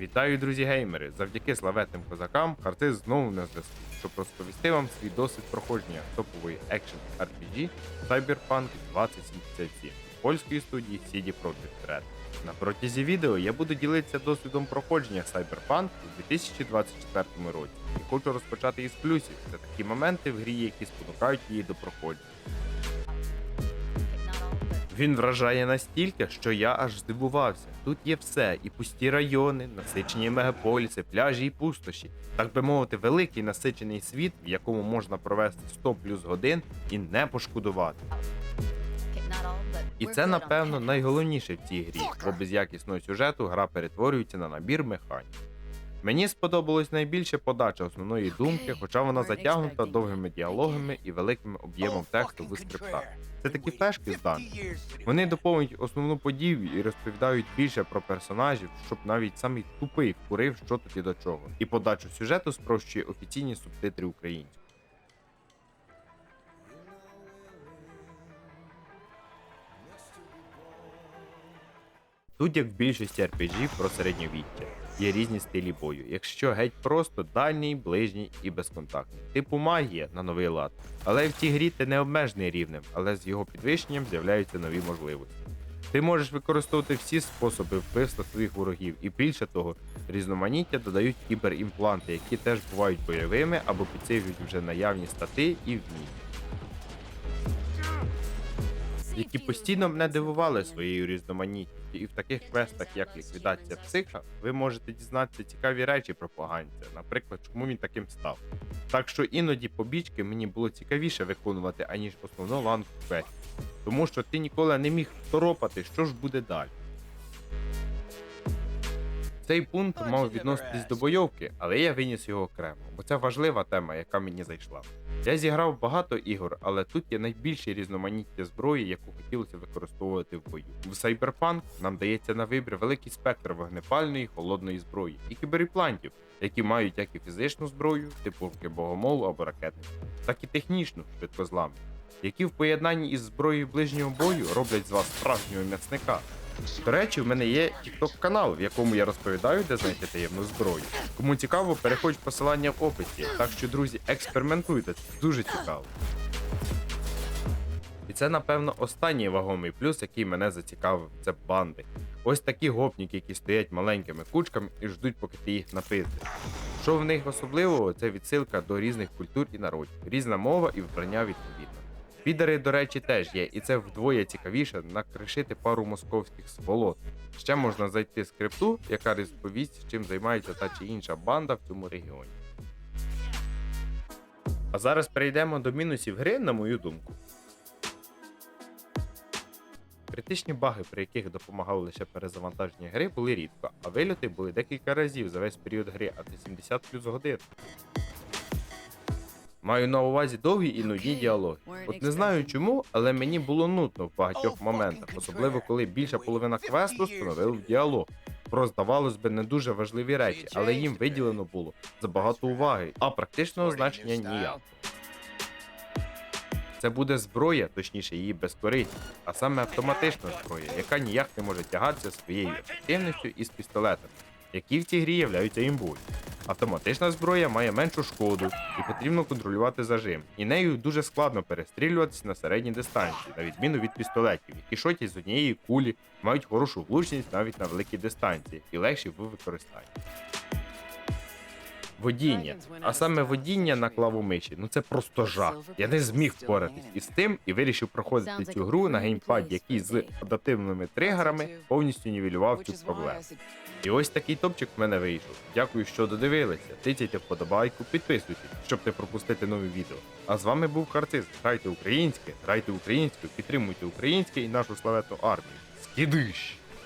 Вітаю, друзі геймери! Завдяки славетним козакам Харциз знову на зв'язку, щоб розповісти вам свій досвід проходження топової екшн RPG Cyberpunk 2077 польської студії CD Projekt Red. На протязі відео я буду ділитися досвідом проходження Cyberpunk у 2024 році і хочу розпочати із плюсів. Це такі моменти в грі, які спонукають її до проходження. Він вражає настільки, що я аж здивувався. Тут є все: і пусті райони, насичені мегаполіси, пляжі і пустоші. Так би мовити, великий насичений світ, в якому можна провести 100 плюс годин і не пошкодувати. І це, напевно, найголовніше в цій грі, бо без якісного сюжету гра перетворюється на набір механік. Мені сподобалось найбільше подача основної думки, хоча вона затягнута довгими діалогами і великим об'ємом тексту в скриптах. Це такі флешки з даних. Вони доповнюють основну подію і розповідають більше про персонажів, щоб навіть самий тупий вкурив, що тут і до чого. І подачу сюжету спрощує офіційні субтитри українською. Тут, як в більшості RPG про середньовіття, є різні стилі бою. Якщо геть просто дальній, ближній і безконтактний. Типу магія на новий лад. Але в цій грі ти не обмежений рівнем, але з його підвищенням з'являються нові можливості. Ти можеш використовувати всі способи вбивства своїх ворогів, і більше того, різноманіття додають кіберімпланти, які теж бувають бойовими або підсилюють вже наявні стати і вміння. Які постійно мене дивували своєю різноманіттю. І в таких квестах, як ліквідація психа, ви можете дізнатися цікаві речі про поганця, наприклад, чому він таким став. Так що іноді побічки мені було цікавіше виконувати, аніж основну ланку квестів, тому що ти ніколи не міг второпати, що ж буде далі. Цей пункт мав відноситись до бойовки, але я виніс його окремо, бо це важлива тема, яка мені зайшла. Я зіграв багато ігор, але тут є найбільше різноманіття зброї, яку хотілося використовувати в бою. В Cyberpunk нам дається на вибір великий спектр вогнепальної холодної зброї і кіберіплантів, які мають як і фізичну зброю, типу богомолу або ракетницю, так і технічну швидкозламну, які в поєднанні із зброєю ближнього бою роблять з вас справжнього м'ясника. До речі, в мене є TikTok канал, в якому я розповідаю, де знайти таємну зброю. Кому цікаво, переходь посилання в описі. Так що, друзі, експериментуйте, це дуже цікаво. І це, напевно, останній вагомий плюс, який мене зацікавив, це банди. Ось такі гопніки, які стоять маленькими кучками і ждуть, поки ти їх напиздиш. Що в них особливого, це відсилка до різних культур і народів, різна мова і вбрання відповідно. Підари, до речі, теж є, і це вдвоє цікавіше накришити пару московських сволот. Ще можна зайти з крипту, яка розповість, чим займається та чи інша банда в цьому регіоні. А зараз перейдемо до мінусів гри, на мою думку. Критичні баги, при яких допомагало лише перезавантаження гри, були рідко, а вильоти були декілька разів за весь період гри, а це 70 плюс годин. Маю на увазі довгі і нудні діалоги. От не знаю чому, але мені було нудно в багатьох моментах, особливо коли більша половина квесту становили в діалог. Про здавалось би не дуже важливі речі, але їм виділено було забагато уваги, а практичного значення ніяк. Це буде зброя, точніше її безкорисність, а саме автоматична зброя, яка ніяк не може тягатися своєю ефективністю із пістолетами, які в цій грі являються імбою. Автоматична зброя має меншу шкоду і потрібно контролювати зажим. І нею дуже складно перестрілюватися на середній дистанції, на відміну від пістолетів, які шотять з однієї кулі, мають хорошу влучність навіть на великій дистанції і легші в використанні. Водіння, а саме водіння на клавомиші, ну це просто жах. Я не зміг впоратись із тим і вирішив проходити цю гру на геймпаді, який з адаптивними тригерами повністю нівелював цю проблему. І ось такий топчик в мене вийшов. Дякую, що додивилися. Тицяйте вподобайку, підписуйтесь, щоб не пропустити нові відео. А з вами був Харциз. Грайте українське, грайте українською, підтримуйте українське і нашу славетну армію. Скидиш!